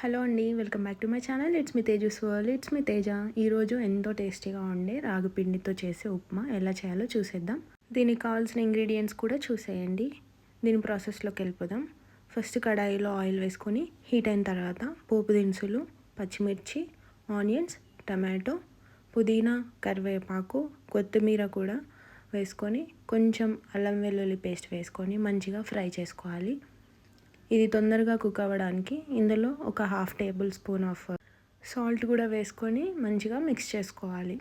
Hello అండి welcome back to my channel. It's me Tejas world it's me Teja. ఈరోజు ఎంతో టేస్టీగా ఉండే రాగిపిండితో చేసే ఉప్మా ఎలా చేయాలో చూసేద్దాం. దీనికి కావాల్సిన ఇంగ్రీడియంట్స్ కూడా చూసేయండి. దీని ప్రాసెస్లోకి వెళ్ళిపోదాం. ఫస్ట్ కడాయిలో ఆయిల్ వేసుకొని హీట్ అయిన తర్వాత పోపు దినుసులు పచ్చిమిర్చి ఆనియన్స్ టమాటో పుదీనా కరివేపాకు కొత్తిమీర కూడా వేసుకొని కొంచెం అల్లం వెల్లుల్లి పేస్ట్ వేసుకొని మంచిగా ఫ్రై చేసుకోవాలి. ఇది తొందరగా కుక్ అవ్వడానికి ఇందులో ఒక half tablespoon of salt కూడా వేసుకొని మంచిగా మిక్స్ చేసుకోవాలి.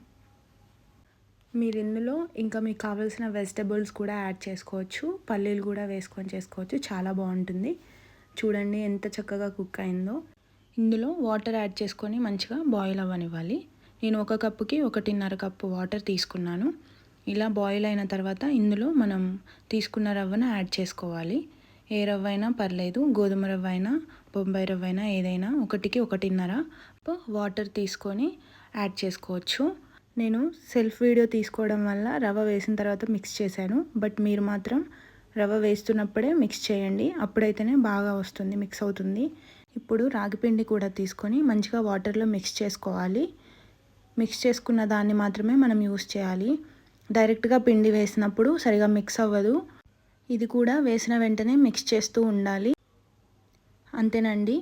మీరు ఇందులో ఇంకా మీకు కావాల్సిన వెజిటబుల్స్ కూడా యాడ్ చేసుకోవచ్చు. పల్లీలు కూడా వేసుకొని చేసుకోవచ్చు. చాలా బాగుంటుంది. చూడండి ఎంత చక్కగా కుక్ అయిందో. ఇందులో వాటర్ యాడ్ చేసుకొని మంచిగా బాయిల్ అవ్వనివ్వాలి. నేను ఒక కప్పుకి ఒకటిన్నర కప్పు వాటర్ తీసుకున్నాను. ఇలా బాయిల్ అయిన తర్వాత ఇందులో మనం తీసుకున్న రవ్వను యాడ్ చేసుకోవాలి. ఏ రవ్వ అయినా పర్లేదు గోధుమ రవ్వ అయినా బొంబాయి రవ్వ అయినా ఏదైనా ఒకటికి ఒకటిన్నర వాటర్ తీసుకొని యాడ్ చేసుకోవచ్చు. నేను సెల్ఫ్ వీడియో తీసుకోవడం వల్ల రవ్వ వేసిన తర్వాత మిక్స్ చేశాను. బట్ మీరు మాత్రం రవ్వ వేస్తున్నప్పుడే మిక్స్ చేయండి. అప్పుడైతేనే బాగా వస్తుంది మిక్స్ అవుతుంది. ఇప్పుడు రాగిపిండి కూడా తీసుకొని మంచిగా వాటర్లో మిక్స్ చేసుకోవాలి. మిక్స్ చేసుకున్న దాన్ని మాత్రమే మనం యూస్ చేయాలి. డైరెక్ట్గా పిండి వేసినప్పుడు సరిగా మిక్స్ అవ్వదు. ఇది కూడా వేసిన వెంటనే మిక్స్ చేస్తూ ఉండాలి. అంతేనండి.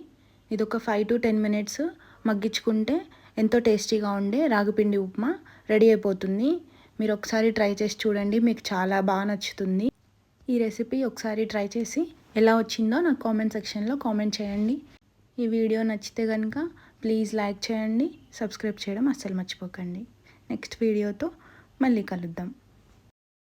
ఇది ఒక ఫైవ్ టు టెన్ మినిట్స్ మగ్గించుకుంటే ఎంతో టేస్టీగా ఉండే రాగిపిండి ఉప్మా రెడీ అయిపోతుంది. మీరు ఒకసారి ట్రై చేసి చూడండి మీకు చాలా బాగా నచ్చుతుంది. ఈ రెసిపీ ఒకసారి ట్రై చేసి ఎలా వచ్చిందో నాకు కామెంట్ సెక్షన్లో కామెంట్ చేయండి. ఈ వీడియో నచ్చితే కనుక ప్లీజ్ లైక్ చేయండి సబ్స్క్రైబ్ చేయడం అస్సలు మర్చిపోకండి. నెక్స్ట్ వీడియోతో మళ్ళీ కలుద్దాం.